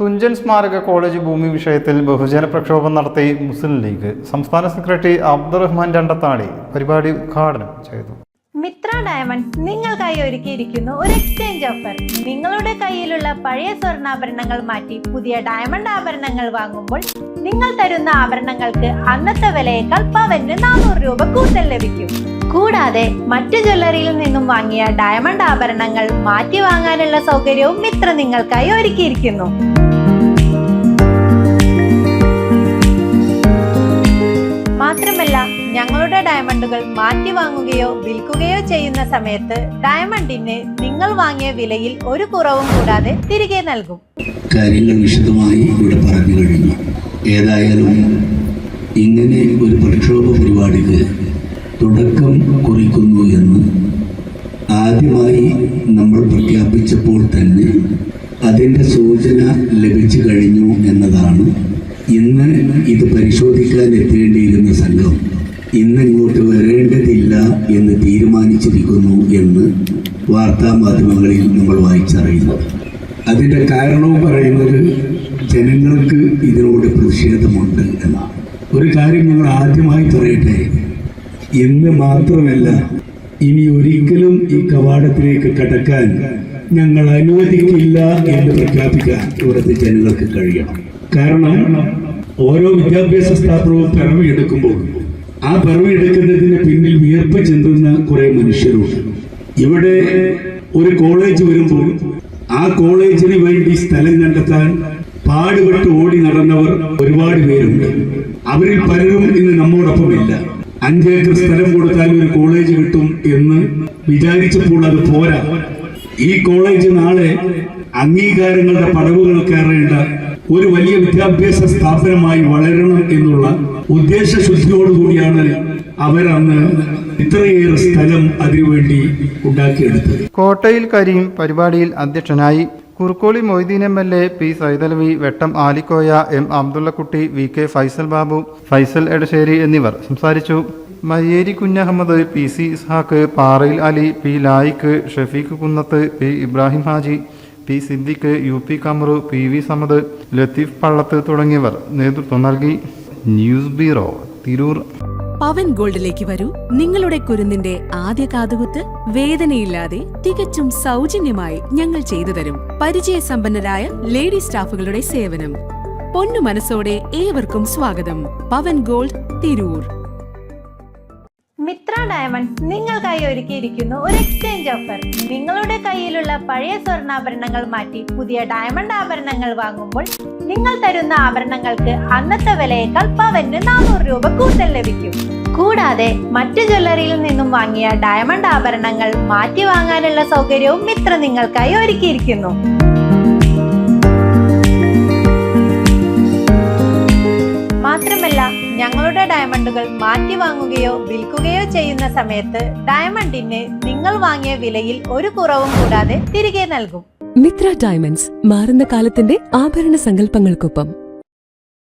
തുഞ്ചൻ സ്മാരക കോളേജ് ഭൂമി വിഷയത്തിൽ ബഹുജന പ്രക്ഷോഭം നടത്തി മുസ്ലിം ലീഗ് സംസ്ഥാന സെക്രട്ടറി അബ്ദുറഹ്മാൻ രണ്ടത്താണി പരിപാടി ഉദ്ഘാടനം ചെയ്തു. മിത്ര ഡയമണ്ട് നിങ്ങൾക്കായി ഒരുക്കിയിരിക്കുന്നു ഒരു എക്സ്ചേഞ്ച് ഓഫർ നിങ്ങളുടെ കയ്യിലുള്ള പഴയ സ്വർണാഭരണങ്ങൾ മാറ്റി പുതിയ ഡയമണ്ട് ആഭരണങ്ങൾ വാങ്ങുമ്പോൾ നിങ്ങൾ തരുന്ന ആഭരണങ്ങൾക്ക് അന്നത്തെ വിലയേക്കാൾ പവന് നാനൂറ് രൂപ കൂടുതൽ ലഭിക്കും. കൂടാതെ മറ്റു ജ്വല്ലറിയിൽ നിന്നും വാങ്ങിയ ഡയമണ്ട് ആഭരണങ്ങൾ മാറ്റി വാങ്ങാനുള്ള സൗകര്യവും മിത്ര നിങ്ങൾക്കായി ഒരുക്കിയിരിക്കുന്നു. ഡയമണ്ടുകൾ മാറ്റി വാങ്ങുകയോ വിൽക്കുകയോ ചെയ്യുന്ന സമയത്ത് ഡയമണ്ടിന് നിങ്ങൾ വാങ്ങിയ വിലയിൽ ഒരു കുറവും കൂടാതെ തിരികെ നൽകും. കാര്യങ്ങൾ വിശദമായി ഇവിടെ പറഞ്ഞു കഴിഞ്ഞു. ഏതായാലും ഇങ്ങനെ ഒരു പ്രക്ഷോഭ പരിപാടിക്ക് തുടക്കം കുറിക്കുന്നു എന്ന് ആദ്യമായി നമ്മൾ പ്രഖ്യാപിച്ചപ്പോൾ തന്നെ അതിന്റെ സൂചന വരേണ്ടതില്ല എന്ന് തീരുമാനിച്ചിരിക്കുന്നു എന്ന് വാർത്താ മാധ്യമങ്ങളിൽ നമ്മൾ വായിച്ചറിയുന്നു. അതിന്റെ കാരണവും പറയുന്നത് ജനങ്ങൾക്ക് ഇതിനോട് പ്രതിഷേധമുണ്ട് എന്നാണ്. ഒരു കാര്യം ഞങ്ങൾ ആദ്യമായി പറയട്ടെ. എന്ന് മാത്രമല്ല ഇനി ഒരിക്കലും ഈ കവാടത്തിലേക്ക് കടക്കാൻ ഞങ്ങൾ അനുവദിക്കില്ല എന്ന് പ്രഖ്യാപിക്കാൻ ഇവിടുത്തെ ജനങ്ങൾക്ക് കഴിയണം. കാരണം ഓരോ വിദ്യാഭ്യാസ സ്ഥാപനവും പിറവിയെടുക്കുമ്പോൾ ആ പിറവിയെടുക്കുന്നതിന് പിന്നിൽ വിയർപ്പ് ചെന്തുന്ന കുറെ മനുഷ്യരുണ്ട്. ഇവിടെ ഒരു കോളേജ് വരുമ്പോൾ ആ കോളേജിന് വേണ്ടി സ്ഥലം കണ്ടെത്താൻ പാടുപെട്ട് ഓടി നടന്നവർ ഒരുപാട് പേരുണ്ട്. അവരിൽ പലരും ഇന്ന് നമ്മോടൊപ്പമില്ല. അഞ്ചേക്കർ സ്ഥലം കൊടുത്താൽ ഒരു കോളേജ് കിട്ടും എന്ന് വിചാരിച്ചപ്പോൾ അത് പോരാ. ഈ കോളേജ് നാളെ അംഗീകാരങ്ങളുടെ പടവുകൾ കയറേണ്ട ഒരു വലിയ വിദ്യാഭ്യാസ സ്ഥാപനമായി വളരണം എന്നുള്ള ഉദ്ദേശശുദ്ധിയോടുകൂടിയാണ് അവരന്ന് ഇത്രയേറെ സ്ഥലം അതിനുവേണ്ടി ഉണ്ടാക്കിയെടുത്തത്. കോട്ടയിൽ കരീം പരിപാടിയിൽ അധ്യക്ഷനായി Kurukkoli Moideen M L A P Saithalavi Vettam Alikoya M Abdullakutty V K Faisal Babu Faisal Edassery എന്നിവർ സംസാരിച്ചു. Mayyeri Kunhahammed P C Ishaq Parayil Ali P Laik Shafeeq Kunnath P Ibrahim Haji P Siddique U P Kamaru P V Samad Latheef Pallath തുടങ്ങിയവർ നേതൃത്വം നൽകി. News bureau Tirur. പവൻ ഗോൾഡിലേക്ക് വരൂ. നിങ്ങളുടെ കുരുന്നിന്റെ ആദ്യ കാതുകുത്ത് വേദനയില്ലാതെ തികച്ചും സൗജന്യമായി ഞങ്ങൾ ചെയ്തു തരും. പരിചയസമ്പന്നരായ ലേഡി സ്റ്റാഫുകളുടെ സേവനം. പൊന്നു മനസ്സോടെ ഏവർക്കും സ്വാഗതം. പവൻ ഗോൾഡ് തിരൂർ. മിത്ര ഡയമണ്ട് നിങ്ങൾക്കായി ഒരുക്കിയിരിക്കുന്നു ഒരു എക്സ്ചേഞ്ച് ഓഫർ നിങ്ങളുടെ കയ്യിലുള്ള പഴയ സ്വർണാഭരണങ്ങൾ മാറ്റി പുതിയ ഡയമണ്ട് ആഭരണങ്ങൾ വാങ്ങുമ്പോൾ നിങ്ങൾ തരുന്ന ആഭരണങ്ങൾക്ക് അന്നത്തെ വിലയേക്കാൾ പവന് നാനൂറ് രൂപ കൂടുതൽ ലഭിക്കും. കൂടാതെ മറ്റു ജ്വല്ലറിയിൽ നിന്നും വാങ്ങിയ ഡയമണ്ട് ആഭരണങ്ങൾ മാറ്റി വാങ്ങാനുള്ള സൗകര്യവും മിത്ര നിങ്ങൾക്കായി ഒരുക്കിയിരിക്കുന്നു. മാത്രമല്ല ഞങ്ങളുടെ ഡയമണ്ടുകൾ മാറ്റി വാങ്ങുകയോ വിൽക്കുകയോ ചെയ്യുന്ന സമയത്ത് ഡയമണ്ടിന് നിങ്ങൾ വാങ്ങിയ വിലയിൽ ഒരു കുറവും കൂടാതെ തിരികെ നൽകും. മിത്ര ഡയമണ്ട്സ് മാറുന്ന കാലത്തിന്റെ ആഭരണ സങ്കല്പങ്ങൾക്കൊപ്പം